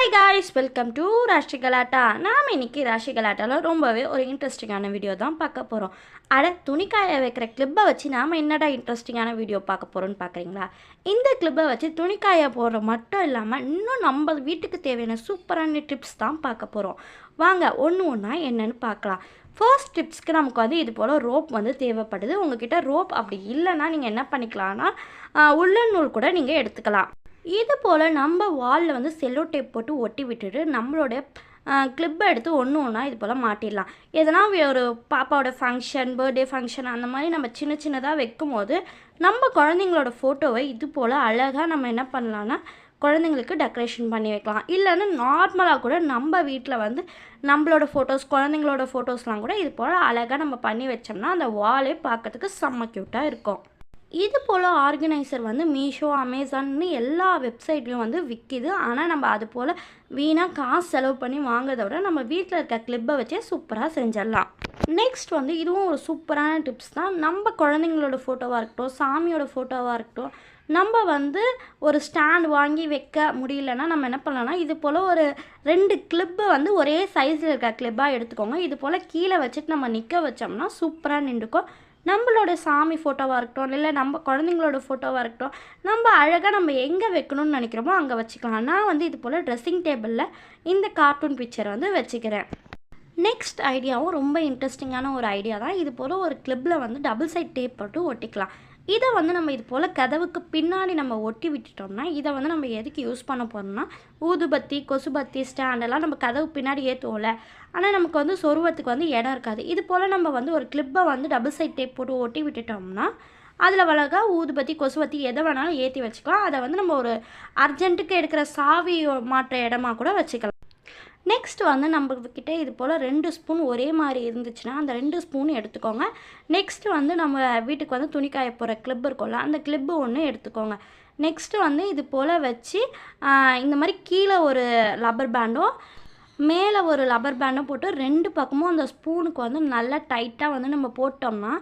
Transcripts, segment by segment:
Hi guys welcome to ராஷ்டி கலாட்டா நாம் இன்றைக்கி ராஷி கலாட்டாவில் ரொம்பவே ஒரு இன்ட்ரெஸ்டிங்கான வீடியோ தான் பார்க்க போகிறோம் அட துணிக்காய வைக்கிற கிளிப்பை வச்சு நாம் என்னடா இன்ட்ரெஸ்டிங்கான வீடியோ பார்க்க போகிறோன்னு பார்க்குறீங்களா? இந்த கிளிப்பை வச்சு துணிக்காயை போடுற மட்டும் இல்லாமல் இன்னும் நம்ம வீட்டுக்கு தேவையான சூப்பரான டிப்ஸ் தான் பார்க்க போகிறோம் வாங்க ஒன்று ஒன்றா என்னன்னு பார்க்கலாம். ஃபர்ஸ்ட் டிப்ஸ்க்கு நமக்கு வந்து இது போல் ரோப் வந்து தேவைப்படுது. உங்ககிட்ட ரோப் அப்படி இல்லைன்னா நீங்கள் என்ன பண்ணிக்கலாம்னா உள்ள உள்ளன் நூல் கூட நீங்கள் எடுத்துக்கலாம். இது போல் நம்ம வாலில் வந்து செல்லோ டேப் போட்டு ஒட்டி விட்டுட்டு நம்மளோட கிளிப்பை எடுத்து ஒன்று ஒன்றா இது போல் மாட்டிடலாம். எதனா ஒரு பாப்பாவோட ஃபங்க்ஷன் பர்த்டே ஃபங்க்ஷன் அந்த மாதிரி நம்ம சின்ன சின்னதாக வைக்கும் போது நம்ம குழந்தைங்களோட ஃபோட்டோவை இது போல் அழகாக நம்ம என்ன பண்ணலான்னா குழந்தைங்களுக்கு டெக்கரேஷன் பண்ணி வைக்கலாம். இல்லைன்னா நார்மலாக கூட நம்ம வீட்டில் வந்து நம்மளோட ஃபோட்டோஸ் குழந்தைங்களோட ஃபோட்டோஸ்லாம் கூட இது போல் அழகாக நம்ம பண்ணி வச்சோம்னா அந்த வாலே பார்க்கறதுக்கு செம்ம க்யூட்டாக இருக்கும். இது போல் ஆர்கனைசர் வந்து மீஷோ அமேசான்னு எல்லா வெப்சைட்லேயும் வந்து விற்கிது ஆனால் நம்ம அது போல் வீணாக காசு செலவு பண்ணி வாங்குறத விட நம்ம வீட்டில் இருக்க கிளிப்பை வச்சே சூப்பராக செஞ்சிடலாம். நெக்ஸ்ட் வந்து இதுவும் ஒரு சூப்பரான டிப்ஸ் தான். நம்ம குழந்தைங்களோட ஃபோட்டோவாக இருக்கட்டும் சாமியோட ஃபோட்டோவாக இருக்கட்டும் நம்ம வந்து ஒரு ஸ்டாண்ட் வாங்கி வைக்க முடியலன்னா நம்ம என்ன பண்ணலாம்னா இது போல் ஒரு ரெண்டு கிளிப்பு வந்து ஒரே சைஸில் இருக்க கிளிப்பாக எடுத்துக்கோங்க. இது போல் கீழே வச்சுட்டு நம்ம நிற்க வச்சோம்னா சூப்பராக நின்றுக்கும். நம்மளோட சாமி ஃபோட்டோவாக இருக்கட்டும் இல்லை நம்ம குழந்தைங்களோட ஃபோட்டோவாக இருக்கட்டும் நம்ம அழகாக நம்ம எங்கே வைக்கணும்னு நினைக்கிறோமோ அங்கே வச்சுக்கலாம். நான் வந்து இது போல் ட்ரெஸ்ஸிங் டேபிளில் இந்த கார்ட்டூன் பிக்சரை வந்து வச்சுக்கிறேன். நெக்ஸ்ட் ஐடியாவும் ரொம்ப இன்ட்ரெஸ்டிங்கான ஒரு ஐடியா தான். இது போல் ஒரு கிளிப்பில் வந்து டபுள் சைட் டேப் போட்டு ஒட்டிக்கலாம். இதை வந்து நம்ம இது போல் கதவுக்கு பின்னாடி நம்ம ஒட்டி விட்டுட்டோம்னா இதை வந்து நம்ம எதுக்கு யூஸ் பண்ண போகிறோம்னா ஊதுபத்தி கொசுபத்தி ஸ்டாண்டெல்லாம் நம்ம கதவு பின்னாடி ஏற்றுவோம்ல ஆனால் நமக்கு வந்து சொருவத்துக்கு வந்து இடம் இருக்காது. இது போல் நம்ம வந்து ஒரு கிளிப்பை வந்து டபுள் சைட் டேப் போட்டு ஒட்டி விட்டுட்டோம்னா அதில் அழகா ஊதுபத்தி கொசுபத்தி எதை வேணாலும் ஏற்றி வச்சுக்கலாம். அதை வந்து நம்ம ஒரு அர்ஜென்ட்டுக்கு எடுக்கிற சாவி மாற்ற இடமா கூட வச்சுக்கலாம். நெக்ஸ்ட் வந்து நம்மக்கிட்ட இது போல் ரெண்டு ஸ்பூன் ஒரே மாதிரி இருந்துச்சுன்னா அந்த ரெண்டு ஸ்பூன் எடுத்துக்கோங்க. நெக்ஸ்ட் வந்து நம்ம வீட்டுக்கு வந்து துணி காய போகிற கிளிப் இருக்கும்ல அந்த கிளிப்பு ஒன்று எடுத்துக்கோங்க. நெக்ஸ்ட்டு வந்து இது போல் வச்சு இந்த மாதிரி கீழே ஒரு லப்பர் பேண்டோ மேலே ஒரு லப்பர் பேண்டை போட்டு ரெண்டு பக்கமும் அந்த ஸ்பூனுக்கு வந்து நல்லா டைட்டாக வந்து நம்ம போட்டோம்னா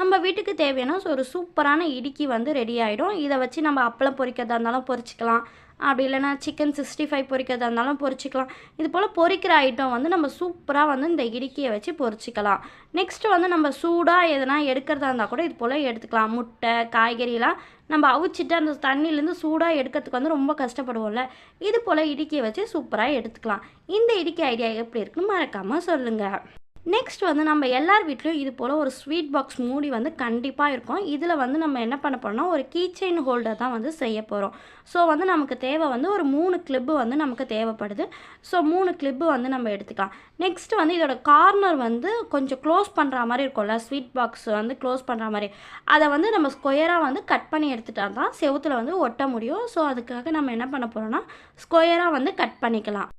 நம்ம வீட்டுக்கு தேவையான ஒரு சூப்பரான இடுக்கி வந்து ரெடி ஆகிடும் இதை வச்சு நம்ம அப்பளம் பொரிக்கிறதா இருந்தாலும் பொரிச்சிக்கலாம். அப்படி இல்லைன்னா சிக்கன் சிக்ஸ்டி ஃபைவ் பொரிக்கிறதா இருந்தாலும் பொரிச்சிக்கலாம் இது போல் பொரிக்கிற ஐட்டம் வந்து நம்ம சூப்பராக வந்து இந்த இடுக்கியை வச்சு பொரிச்சிக்கலாம் நெக்ஸ்ட்டு வந்து நம்ம சூடாக எதனா எடுக்கிறதா இருந்தால் கூட இது போல் எடுத்துக்கலாம். முட்டை காய்கறிலாம் நம்ம அவிச்சிட்டு அந்த தண்ணியிலேருந்து சூடாக எடுக்கிறதுக்கு வந்து ரொம்ப கஷ்டப்படுவோம்ல. இது போல் இடுக்கியை வச்சு சூப்பராக எடுத்துக்கலாம். இந்த இடுக்கி ஐடியா எப்படி இருக்குன்னு மறக்காமல் சொல்லுங்கள் நெக்ஸ்ட் வந்து நம்ம எல்லார் வீட்லேயும் இது போல் ஒரு ஸ்வீட் பாக்ஸ் மூடி வந்து கண்டிப்பாக இருக்கும். இதில் வந்து நம்ம என்ன பண்ண போகிறோம்னா ஒரு கீ செயின் ஹோல்டர் தான் வந்து செய்ய போகிறோம் ஸோ வந்து நமக்கு தேவை வந்து ஒரு மூணு கிளிப்பு வந்து நமக்கு தேவைப்படுது. ஸோ மூணு கிளிப்பு வந்து நம்ம எடுத்துக்கலாம். நெக்ஸ்ட் வந்து இதோட கார்னர் வந்து கொஞ்சம் க்ளோஸ் பண்ணுற மாதிரி இருக்கும்ல ஸ்வீட் பாக்ஸ் வந்து க்ளோஸ் பண்ணுற மாதிரி. அதை வந்து நம்ம ஸ்கொயராக வந்து கட் பண்ணி எடுத்துட்டா தான் செவுத்துல வந்து ஒட்ட முடியும். ஸோ அதுக்காக நம்ம என்ன பண்ண போகிறோம்னா ஸ்கொயராக வந்து கட் பண்ணிக்கலாம்.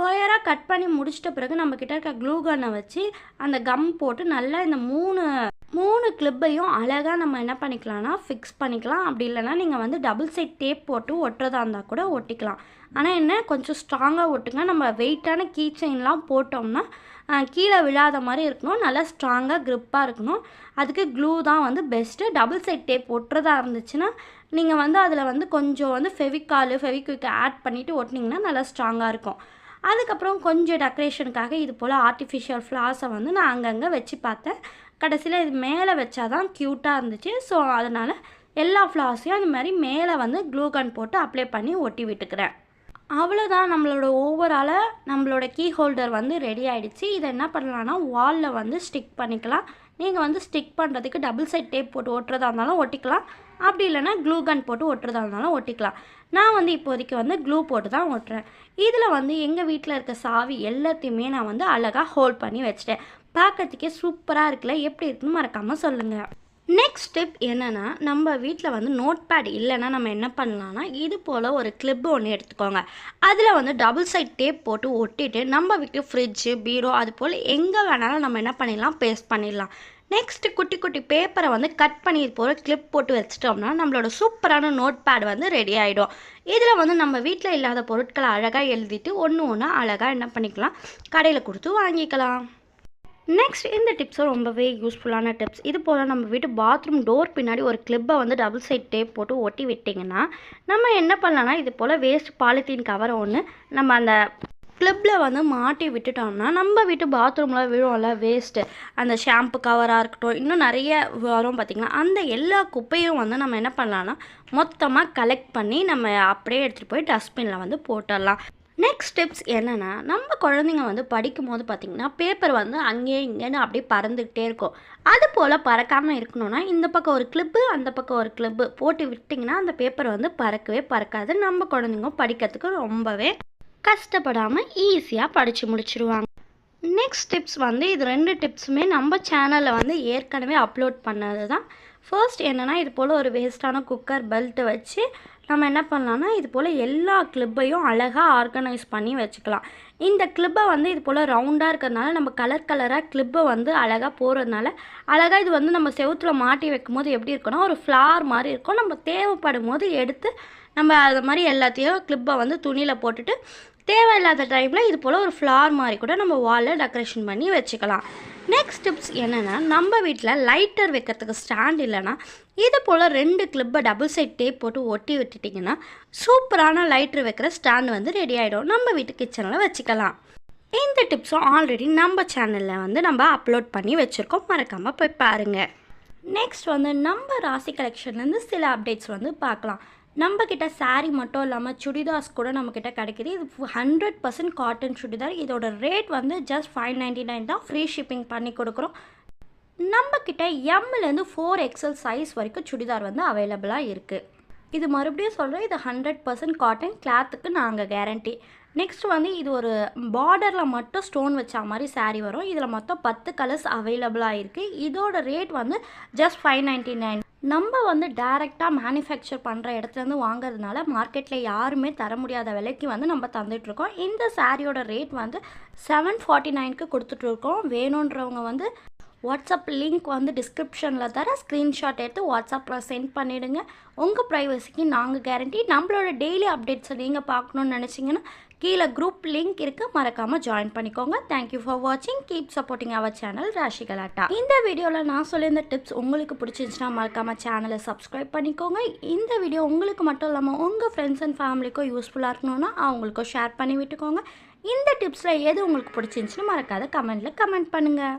ஸ்கொயராக கட் பண்ணி முடிச்சிட்ட பிறகு நம்ம கிட்ட இருக்க க்ளூ கன்னை வச்சு அந்த கம் போட்டு நல்லா இந்த மூணு மூணு கிளிப்பையும் அழகாக நம்ம என்ன பண்ணிக்கலாம்னா ஃபிக்ஸ் பண்ணிக்கலாம். அப்படி இல்லைன்னா நீங்கள் வந்து டபுள் சைட் டேப் போட்டு ஒட்டுறதா இருந்தால் கூட ஒட்டிக்கலாம். ஆனால் என்ன கொஞ்சம் ஸ்ட்ராங்காக ஒட்டுங்க. நம்ம வெயிட்டான கீ செயின்லாம் போட்டோம்னா கீழே விழாத மாதிரி இருக்கணும். நல்லா ஸ்ட்ராங்காக க்ரிப்பாக இருக்கணும். அதுக்கு க்ளூ தான் வந்து பெஸ்ட்டு டபுள் சைட் டேப் ஒட்டுறதா இருந்துச்சுன்னா நீங்கள் வந்து அதில் வந்து கொஞ்சம் வந்து ஃபெவிக்காலு ஃபெவிக்விக் ஆட் பண்ணிவிட்டு ஒட்டினீங்கன்னா நல்லா ஸ்ட்ராங்காக இருக்கும். அதுக்கப்புறம் கொஞ்சம் டெக்கரேஷனுக்காக இது போல் ஆர்டிஃபிஷியல் ஃப்ளார்ஸை வந்து நான் அங்கங்கே வச்சு பார்த்தேன். கடைசியில் இது மேலே வச்சாதான் க்யூட்டாக இருந்துச்சு. ஸோ அதனால் எல்லா ஃப்ளார்ஸையும் அந்த மாதிரி மேலே வந்து க்ளூகன் போட்டு அப்ளை பண்ணி ஒட்டி விட்டுக்கிறேன். அவ்வளோதான் நம்மளோட ஓவராலாக நம்மளோட கீ ஹோல்டர் வந்து ரெடி ஆகிடுச்சு இதை என்ன பண்ணலான்னா வாலில் வந்து ஸ்டிக் பண்ணிக்கலாம். நீங்கள் வந்து ஸ்டிக் பண்ணுறதுக்கு டபுள் சைட் டேப் போட்டு ஒட்டுறதா இருந்தாலும் ஒட்டிக்கலாம். அப்படி இல்லைன்னா க்ளூ கன் போட்டு ஒட்டுறதா இருந்தாலும் ஒட்டிக்கலாம். நான் வந்து இப்போதைக்கு வந்து க்ளூ போட்டு தான் ஒட்டுறேன். இதில் வந்து எங்கள் வீட்டில் இருக்க சாவி எல்லாத்தையுமே நான் வந்து அழகாக ஹோல்ட் பண்ணி வச்சிட்டேன். பார்க்கறதுக்கே சூப்பராக இருக்குல்ல? எப்படி இருக்குன்னு மறக்காமல் சொல்லுங்கள் நெக்ஸ்ட் ஸ்டெப் என்னென்னா நம்ம வீட்டில் வந்து நோட் பேட் இல்லைன்னா நம்ம என்ன பண்ணலான்னா இது போல் ஒரு கிளிப் ஒன்று எடுத்துக்கோங்க. அதில் வந்து டபுள் சைட் டேப் போட்டு ஒட்டிட்டு நம்ம வீட்டு ஃப்ரிட்ஜு பீரோ அது போல் எங்கே வேணாலும் நம்ம என்ன பண்ணிடலாம் பேஸ்ட் பண்ணிடலாம். நெக்ஸ்ட்டு குட்டி குட்டி பேப்பரை வந்து கட் பண்ணி இது போல் கிளிப் போட்டு வச்சிட்டோம்னா நம்மளோட சூப்பரான நோட் பேட் வந்து ரெடி ஆகிடும் இதில் வந்து நம்ம வீட்டில் இல்லாத பொருட்களை அழகாக எழுதிட்டு ஒன்று ஒன்று அழகாக என்ன பண்ணிக்கலாம் கடையில் கொடுத்து வாங்கிக்கலாம். நெக்ஸ்ட் இந்த டிப்ஸும் ரொம்பவே யூஸ்ஃபுல்லான டிப்ஸ் இது போல் நம்ம வீட்டு பாத்ரூம் டோர் பின்னாடி ஒரு கிளிப்பை வந்து டபுள் சைட் டேப் போட்டு ஒட்டி விட்டிங்கன்னா நம்ம என்ன பண்ணலாம்னா இது போல் வேஸ்ட் பாலித்தீன் கவரை ஒன்று நம்ம அந்த கிளிப்பில் வந்து மாட்டி விட்டுட்டோம்னா நம்ம வீட்டு பாத்ரூமில் விழுவோம்ல வேஸ்ட்டு அந்த ஷாம்பு கவராக இருக்கட்டும் இன்னும் நிறைய வரும் பார்த்திங்கன்னா அந்த எல்லா குப்பையும் வந்து நம்ம என்ன பண்ணலாம்னா மொத்தமாக கலெக்ட் பண்ணி நம்ம அப்படியே எடுத்துகிட்டு போய் டஸ்ட்பினில் வந்து போட்டுடலாம். நெக்ஸ்ட் டிப்ஸ் என்னென்னா நம்ம குழந்தைங்க வந்து படிக்கும் போது பார்த்திங்கன்னா பேப்பர் வந்து அங்கேயே இங்கேன்னு அப்படியே பறந்துக்கிட்டே இருக்கும். அது போல் பறக்காமல் இருக்கணும்னா இந்த பக்கம் ஒரு கிளிப்பு அந்த பக்கம் ஒரு கிளிப்பு போட்டு விட்டிங்கன்னா அந்த பேப்பர் வந்து பறக்கவே பறக்காது. நம்ம குழந்தைங்க படிக்கிறதுக்கு ரொம்பவே கஷ்டப்படாமல் ஈஸியாக படித்து முடிச்சிருவாங்க. நெக்ஸ்ட் டிப்ஸ் வந்து இது ரெண்டு டிப்ஸுமே நம்ம சேனலில் வந்து ஏற்கனவே அப்லோட் பண்ணது தான் ஃபர்ஸ்ட் என்னென்னா இது போல் ஒரு வேஸ்ட்டான குக்கர் பெல்ட்டு வச்சு நம்ம என்ன பண்ணலாம்னா இது போல் எல்லா கிளிப்பையும் அழகாக ஆர்கனைஸ் பண்ணி வச்சுக்கலாம். இந்த கிளிப்பை வந்து இது போல் ரவுண்டாக இருக்கிறதுனால நம்ம கலர் கலராக கிளிப்பை வந்து அழகாக போகிறதுனால அழகாக இது வந்து நம்ம செவுத்தில் மாட்டி வைக்கும் போது எப்படி இருக்குன்னா ஒரு ஃப்ளார் மாதிரி இருக்கும். நம்ம தேவைப்படும் போது எடுத்து நம்ம அது மாதிரி எல்லாத்தையும் கிளிப்பை வந்து துணியில் போட்டுட்டு தேவையில்லாத டைமில் இது போல் ஒரு ஃப்ளார் மாதிரி கூட நம்ம வாலில் டெக்கரேஷன் பண்ணி வச்சுக்கலாம். நெக்ஸ்ட் டிப்ஸ் என்னென்னா நம்ம வீட்டில் லைட்டர் வைக்கிறதுக்கு ஸ்டாண்ட் இல்லைன்னா இது போல் ரெண்டு கிளிப்பை டபுள் சைட் டேப் போட்டு ஒட்டி விட்டுட்டிங்கன்னா சூப்பரான லைட்டர் வைக்கிற ஸ்டாண்ட் வந்து ரெடி ஆகிடும் நம்ம வீட்டு கிச்சனில் வச்சுக்கலாம். இந்த டிப்ஸும் ஆல்ரெடி நம்ம சேனலில் வந்து நம்ம அப்லோட் பண்ணி வச்சுருக்கோம். மறக்காமல் போய் பாருங்கள் நெக்ஸ்ட் வந்து நம்ம ராசி கலெக்ஷன்லேருந்து சில அப்டேட்ஸ் வந்து பார்க்கலாம். நம்மக்கிட்ட சாரீ மட்டும் இல்லாமல் சுடிதார்ஸ் கூட நம்மக்கிட்ட கிடைக்கிது. இது ஹண்ட்ரட் பர்சன்ட் காட்டன் சுடிதார். இதோட ரேட் வந்து ஜஸ்ட் ஃபைவ் நைன்டி நைன் தான். ஃப்ரீ ஷிப்பிங் பண்ணி கொடுக்குறோம். நம்மக்கிட்ட எம்லேருந்து ஃபோர் எக்ஸல் சைஸ் வரைக்கும் சுடிதார் வந்து அவைலபிளாக இருக்குது இது மறுபடியும் சொல்கிறேன் இது ஹண்ட்ரட் பர்சன்ட் காட்டன் கிளாத்துக்கு நாங்கள் கேரண்டி நெக்ஸ்ட் வந்து இது ஒரு பார்டரில் மட்டும் ஸ்டோன் வச்ச மாதிரி சாரீ வரும். இதில் மொத்தம் பத்து கலர்ஸ் அவைலபிளாக இருக்குது இதோட ரேட் வந்து ஜஸ்ட் ஃபைவ் நைன்ட்டி நைன் நம்ம வந்து டைரெக்டாக மேனுஃபேக்சர் பண்ணுற இடத்துலேருந்து வாங்குறதுனால மார்க்கெட்டில் யாருமே தர முடியாத விலைக்கு வந்து நம்ம தந்துட்டுருக்கோம். இந்த சாரியோட ரேட் வந்து செவன் ஃபார்ட்டி நைனுக்கு கொடுத்துட்ருக்கோம் வேணுன்றவங்க வந்து வாட்ஸ்அப் லிங்க் வந்து டிஸ்கிரிப்ஷனில் தர ஸ்க்ரீன்ஷாட் எடுத்து வாட்ஸ்அப்பில் சென்ட் பண்ணிவிடுங்க உங்கள் ப்ரைவசிக்கு நாங்கள் கேரண்டி நம்மளோட டெய்லி அப்டேட்ஸை நீங்கள் பார்க்கணுன்னு நினச்சிங்கன்னா கீழே குரூப் லிங்க் இருக்குது மறக்காமல் ஜாயின் பண்ணிக்கோங்க. தேங்க்யூ ஃபார் வாட்சிங் keep supporting our channel Rashi Galatta இந்த வீடியோவில் நான் சொல்லியிருந்த டிப்ஸ் உங்களுக்கு பிடிச்சிருந்துச்சுன்னா மறக்காமல் சேனலை சப்ஸ்கிரைப் பண்ணிக்கோங்க. இந்த வீடியோ உங்களுக்கு மட்டும் இல்லாமல் உங்கள் ஃப்ரெண்ட்ஸ் அண்ட் ஃபேமிலிக்கும் யூஸ்ஃபுல்லாக இருக்கணும்னா அவங்களுக்கும் ஷேர் பண்ணி விட்டுக்கோங்க. இந்த டிப்ஸில் எது உங்களுக்கு பிடிச்சிருந்துச்சுன்னு மறக்காத கமெண்ட்டில் கமெண்ட் பண்ணுங்கள்